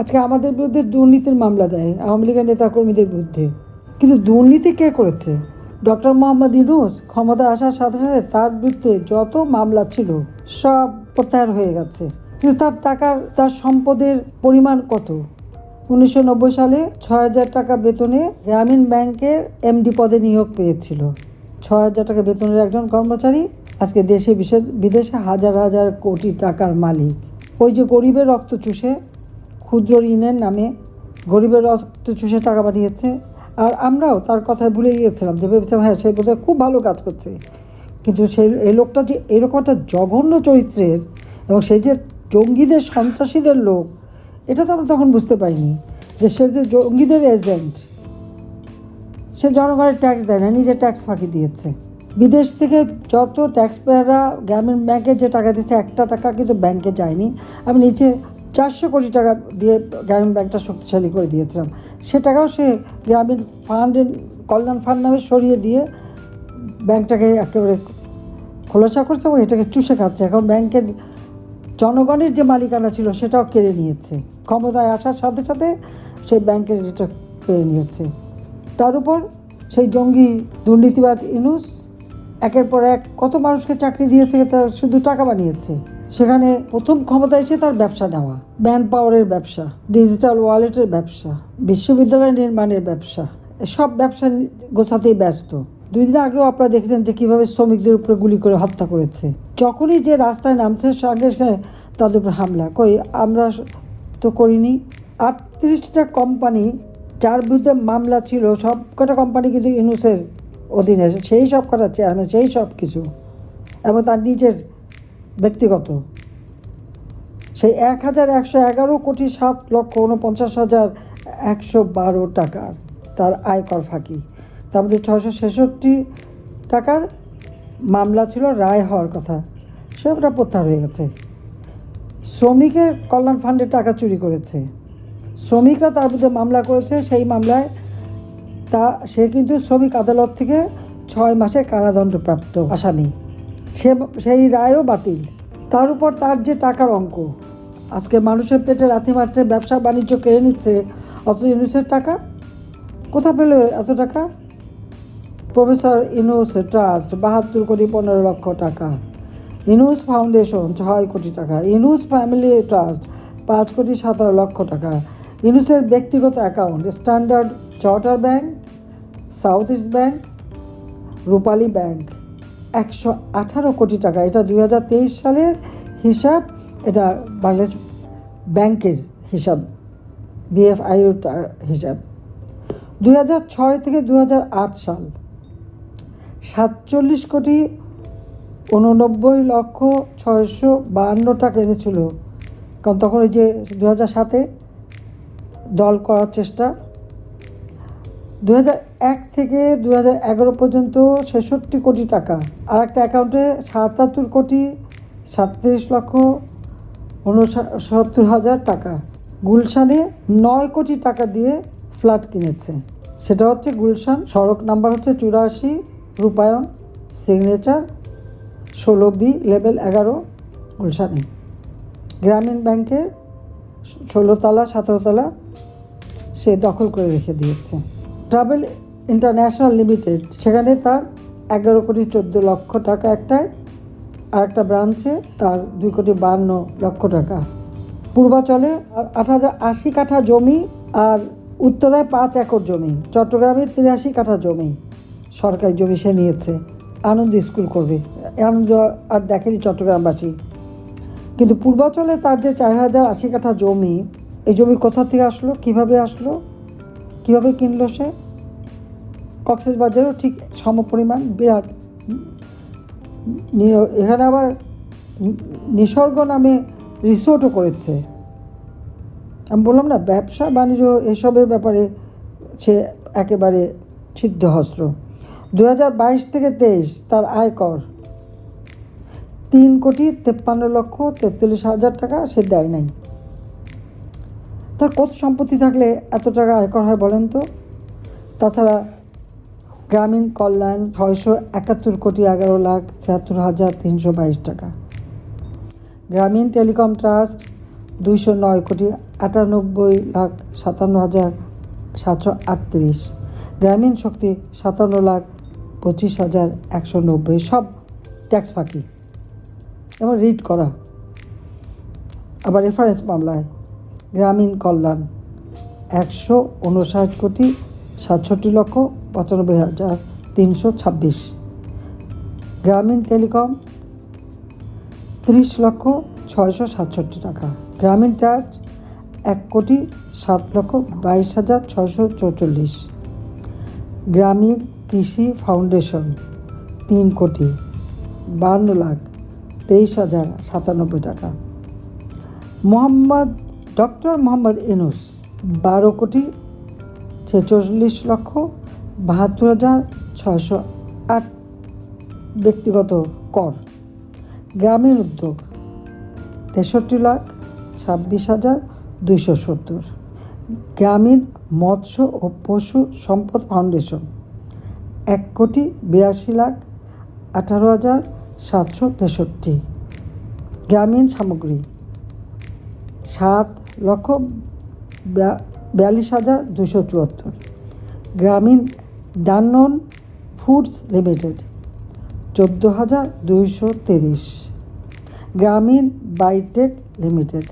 আজকে আমাদের বিরুদ্ধে দুর্নীতির মামলা দেয়, আওয়ামী লীগের নেতাকর্মীদের বিরুদ্ধে। কিন্তু দুর্নীতি কে করেছে? ডক্টর মোহাম্মদ ইউনুস ক্ষমতা আসার সাথে সাথে তার বিরুদ্ধে যত মামলা ছিল, সব প্রত্যাহার হয়ে গেছে। কিন্তু তার টাকার, তার সম্পদের পরিমাণ কত? উনিশশো নব্বই সালে ছয় হাজার টাকা বেতনে গ্রামীণ ব্যাংকের এমডি পদে নিয়োগ পেয়েছিল। ছয় হাজার টাকা বেতনের একজন কর্মচারী আজকে দেশে, বিদেশে হাজার হাজার কোটি টাকার মালিক। ওই যে গরিবের রক্ত চুষে ক্ষুদ্র ঋণের নামে গরিবের রক্ত চুষে টাকা পাঠিয়েছে। আর আমরাও তার কথায় ভুলে গিয়েছিলাম যে ভেবেছিলাম হ্যাঁ সে বোধহয় খুব ভালো কাজ করছে। কিন্তু সেই এই লোকটা যে এরকম একটা জঘন্য চরিত্রের এবং সেই যে জঙ্গিদের, সন্ত্রাসীদের লোক, এটা তো আমরা তখন বুঝতে পারিনি যে সে যে জঙ্গিদের এজেন্ট সে জনগণের ট্যাক্স দেয় না নিজে ট্যাক্স ফাঁকি দিয়েছে। বিদেশ থেকে যত ট্যাক্স পেয়াররা গ্রামীণ ব্যাংকে যে টাকা দিচ্ছে একটা টাকা কিন্তু ব্যাংকে যায়নি। আমি নিচে চারশো কোটি টাকা দিয়ে গ্রামীণ ব্যাংকটা শক্তিশালী করে দিয়েছিলাম। সে টাকাও সে গ্রামীণ ফান্ডের কল্যাণ ফান্ড নামে সরিয়ে দিয়ে ব্যাংকটাকে একেবারে খোলাসা করছে এবং এটাকে চুষে খাচ্ছে। এখন ব্যাংকের জনগণের যে মালিকানা ছিল সেটাও কেড়ে নিয়েছে। ক্ষমতায় আসার সাথে সাথে সেই ব্যাংকের এটা কেড়ে নিয়েছে। তার উপর সেই জঙ্গি দুর্নীতিবাজ ইনুস একের পর এক কত মানুষকে চাকরি দিয়েছে, তার শুধু টাকা বানিয়েছে। সেখানে প্রথম ক্ষমতা এসে তার ব্যবসা নেওয়া। ম্যান পাওয়ারের ব্যবসা, ডিজিটাল ওয়ালেটের ব্যবসা, বিশ্ববিদ্যালয় নির্মাণের ব্যবসা সব ব্যবসা গোছাতেই ব্যস্ত। দুই দিন আগেও আপনারা দেখেছেন যে কীভাবে শ্রমিকদের উপরে গুলি করে হত্যা করেছে। যখনই যে রাস্তায় নামছে সঙ্গে সঙ্গে তাদের উপর হামলা। কই, আমরা তো করিনি। আটত্রিশটা কোম্পানি যার বিরুদ্ধে মামলা ছিল সব কটা কোম্পানি কিন্তু ইউনুসের অধীনে সেই সব কটা চেয়ারম্যান সেই সব কিছু এবং তার নিজের ব্যক্তিগত। সেই এক হাজার একশো এগারো কোটি সাত লক্ষ উনপঞ্চাশ হাজার একশো বারো টাকার তার আয়কর ফাঁকি। তার মধ্যে ছয়শো ছেষট্টি টাকার মামলা ছিল, রায় হওয়ার কথা। সেটা প্রত্যাহার হয়ে গেছে। শ্রমিকের কল্যাণ ফান্ডের টাকা চুরি করেছে। শ্রমিকরা তার বিরুদ্ধে মামলা করেছে, সেই মামলায় তা সে কিন্তু শ্রমিক আদালত থেকে ছয় মাসের কারাদণ্ডপ্রাপ্ত আসামি। সে সেই রায়ও বাতিল। তার উপর তার যে টাকার অঙ্ক। আজকে মানুষের পেটে লাথি মারছে, ব্যবসা বাণিজ্য কেড়ে নিচ্ছে। অত ইউনুসের টাকা? কোথা পেল এত টাকা? প্রফেসর ইনুস ট্রাস্ট, বাহাত্তর কোটি পনেরো লক্ষ টাকা। ইনুস ফাউন্ডেশন, ছয় কোটি টাকা। ইনুস ফ্যামিলি ট্রাস্ট, পাঁচ কোটি সতেরো লক্ষ টাকা। ইনুসের ব্যক্তিগত account, standard charter bank, south east bank, Rupali bank. একশো আঠারো কোটি টাকা। এটা দুই হাজার তেইশ সালের হিসাব, এটা বাংলাদেশ ব্যাংকের হিসাব বিএফআইউর হিসাব। হাজার ছয় থেকে দু হাজার আট সাল, সাতচল্লিশ কোটি উননব্বই লক্ষ ছয়শো বাহান্ন টাকা এনেছিল। কারণ তখন ওই যে দু হাজার সাতে দল করার চেষ্টা দু এক থেকে দু পর্যন্ত ছেষট্টি কোটি টাকা। আর একটা অ্যাকাউন্টে সাতাত্তর কোটি সাতত্রিশ লক্ষ উনসত্তর হাজার টাকা। গুলশানে নয় কোটি টাকা দিয়ে ফ্ল্যাট কিনেছে। সেটা হচ্ছে গুলশান, সড়ক নাম্বার হচ্ছে চুরাশি রূপায়ণ, সিগনেচার, ষোলো বি, লেভেল এগারো, গুলশানে। গ্রামীণ ব্যাংকে ষোলোতলা, সতেরোতলা সে দখল করে রেখে দিয়েছে। Travel international limited. সেখানে তার এগারো কোটি চোদ্দ লক্ষ টাকা একটায় আর একটা ব্রাঞ্চে তার দুই কোটি বান্ন লক্ষ টাকা। পূর্বাচলে আট হাজার আশি কাঠা জমি আর উত্তরায় পাঁচ একর জমি। চট্টগ্রামে তিরাশি কাঠা জমি সরকারি জমি সে নিয়েছে। আনন্দ স্কুল করবে। আনন্দ আর দেখেনি চট্টগ্রামবাসী। কিন্তু পূর্বাচলে তার যে চার হাজার আশি কাঠা জমি, এই জমি কোথা থেকে আসলো? কীভাবে আসলো? কীভাবে কিনলো সে? কক্সেস বাজারেও ঠিক সমপরিমাণ বিরাট। এখানে আবার নিসর্গ নামে রিসোর্টও করেছে। আমি বললাম না, ব্যবসা, বাণিজ্য এসবের ব্যাপারে সে একেবারে সিদ্ধহস্ত্র দু বাইশ থেকে তেইশ তার আয়কর তিন কোটি তেপ্পান্ন লক্ষ তেতাল্লিশ হাজার টাকা সে দেয় নাই। তার কত সম্পত্তি থাকলে এত টাকা আয়কর হয় বলেন তো? তাছাড়া গ্রামীণ কল্যাণ ছয়শো একাত্তর কোটি এগারো লাখ ছিয়াত্তর হাজার তিনশো বাইশ টাকা। গ্রামীণ টেলিকম ট্রাস্ট দুইশো নয় কোটি আটানব্বই লাখ সাতান্ন হাজার সাতশো আটত্রিশ। গ্রামীণ শক্তি সাতান্ন লাখ পঁচিশ হাজার একশো নব্বই। সব ট্যাক্স ফাঁকি। এবং রিড করা। আবার রেফারেন্স মামলায়। গ্রামীণ কল্যাণ একশো উনষাট কোটি সাতষট্টি লক্ষ পঁচানব্বই হাজার তিনশো ছাব্বিশ। গ্রামীণ টেলিকম ত্রিশ লক্ষ ছয়শো সাতষট্টি টাকা। গ্রামীণ ট্রাস্ট এক কোটি সাত লক্ষ বাইশ হাজার ছয়শো চৌচল্লিশ। গ্রামীণ কৃষি ফাউন্ডেশন তিন কোটি বান্ন লাখ তেইশ হাজার সাতানব্বই টাকা। মোহাম্মদ, ডক্টর মোহাম্মদ ইনুস বারো কোটি ছেচল্লিশ লক্ষ বাহাত্তর হাজার ছয়শো আট ব্যক্তিগত কর। গ্রামীণ উদ্যোগ, তেষট্টি লাখ ছাব্বিশ হাজার দুইশো সত্তর। গ্রামীণ মৎস্য ও পশু সম্পদ ফাউন্ডেশন, এক কোটি বিরাশি লাখ আঠারো হাজার সাতশো তেষট্টি। গ্রামীণ সামগ্রী, সাত লক্ষ বিয়াল্লিশ হাজার দুশো চুয়াত্তর। গ্রামীণ ডান্নন ফুডস লিমিটেড, চোদ্দ হাজার দুইশো তিরিশ। গ্রামীণ বাইটেক লিমিটেড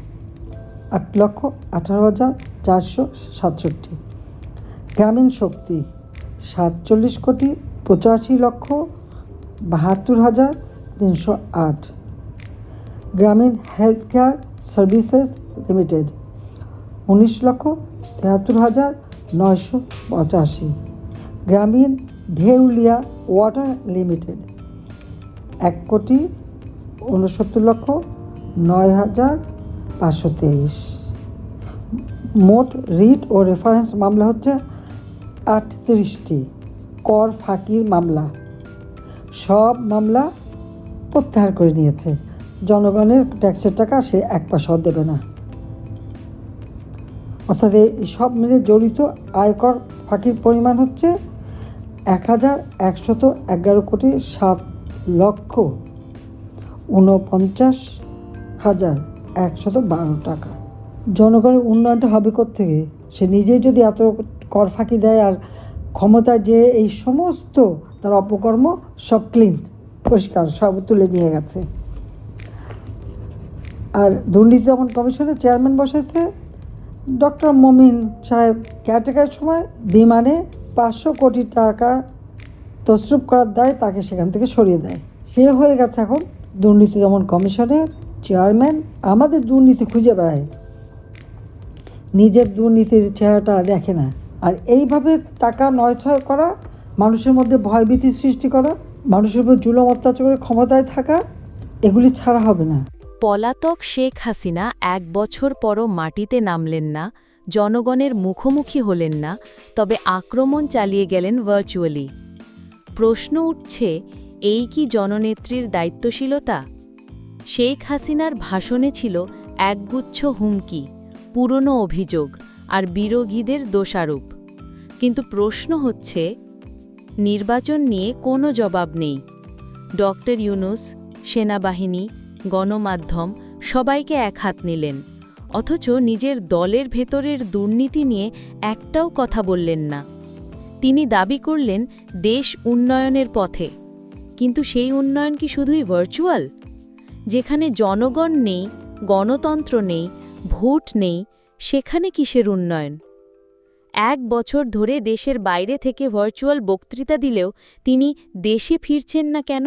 আট লক্ষ আঠারো হাজার চারশো সাতষট্টি। গ্রামীণ শক্তি, সাতচল্লিশ কোটি পঁচাশি লক্ষ বাহাত্তর হাজার তিনশো আট। গ্রামীণ হেলথ কেয়ার সার্ভিসেস লিমিটেড, উনিশ লক্ষ তেহাত্তর হাজার নয়শো পঁচাশি। গ্রামীণ ভেউলিয়া ওয়াটার লিমিটেড, এক কোটি উনসত্তর লক্ষ নয় হাজার পাঁচশো তেইশ। মোট রিট ও রেফারেন্স মামলা হচ্ছে আটত্রিশটি, কর ফাঁকির মামলা। সব মামলা প্রত্যাহার করে নিয়েছে। জনগণের ট্যাক্সের টাকা সে এক পয়সাও দেবে না। অর্থাৎ এই সব মিলে জড়িত আয়কর ফাঁকির পরিমাণ হচ্ছে এক হাজার একশত এগারো কোটি সাত লক্ষ ঊনপঞ্চাশ হাজার একশত বারো টাকা। জনগণের উন্নয়নটা হবে থেকে সে নিজেই যদি এত কর ফাঁকি দেয় আর ক্ষমতায় যে এই সমস্ত তার অপকর্ম সব ক্লিন পরিষ্কার, সব তুলে নিয়ে গেছে। আর দুর্নীতি দমন কমিশনের চেয়ারম্যান বসেছে ডক্টর মমিন সাহেব কেয়ারটেকারের সময় বিমানে পাঁচশো কোটি টাকা তসরুপ করার দায় তাকে সেখান থেকে সরিয়ে দেয়। সে হয়ে গেছে এখন দুর্নীতি দমন কমিশনের চেয়ারম্যান আমাদের দুর্নীতি খুঁজে বেড়ায়। নিজের দুর্নীতির চেহারাটা দেখে না। আর এইভাবে টাকা নয়ছয় করা, মানুষের মধ্যে ভয়ভীতি সৃষ্টি করা, মানুষের উপর জুলম অত্যাচার করে ক্ষমতায় থাকা, এগুলি ছাড়া হবে না। পলাতক শেখ হাসিনা এক বছর পরও মাটিতে নামলেন না, জনগণের মুখোমুখি হলেন না, তবে আক্রমণ চালিয়ে গেলেন ভার্চুয়ালি প্রশ্ন উঠছে, এই কি জননেত্রীর দায়িত্বশীলতা? শেখ হাসিনার ভাষণে ছিল একগুচ্ছ হুমকি, পুরনো অভিযোগ আর বিরোধীদের দোষারোপ। কিন্তু প্রশ্ন হচ্ছে, নির্বাচন নিয়ে কোনো জবাব নেই। ডক্টর ইউনুস, সেনাবাহিনী গণমাধ্যম সবাইকে এক হাত নিলেন, অথচ নিজের দলের ভেতরের দুর্নীতি নিয়ে একটাও কথা বললেন না। তিনি দাবি করলেন, দেশ উন্নয়নের পথে। কিন্তু সেই উন্নয়ন কি শুধুই ভার্চুয়াল যেখানে জনগণ নেই, গণতন্ত্র নেই, ভোট নেই, সেখানে কিসের উন্নয়ন? এক বছর ধরে দেশের বাইরে থেকে ভার্চুয়াল বক্তৃতা দিলেও তিনি দেশে ফিরছেন না কেন?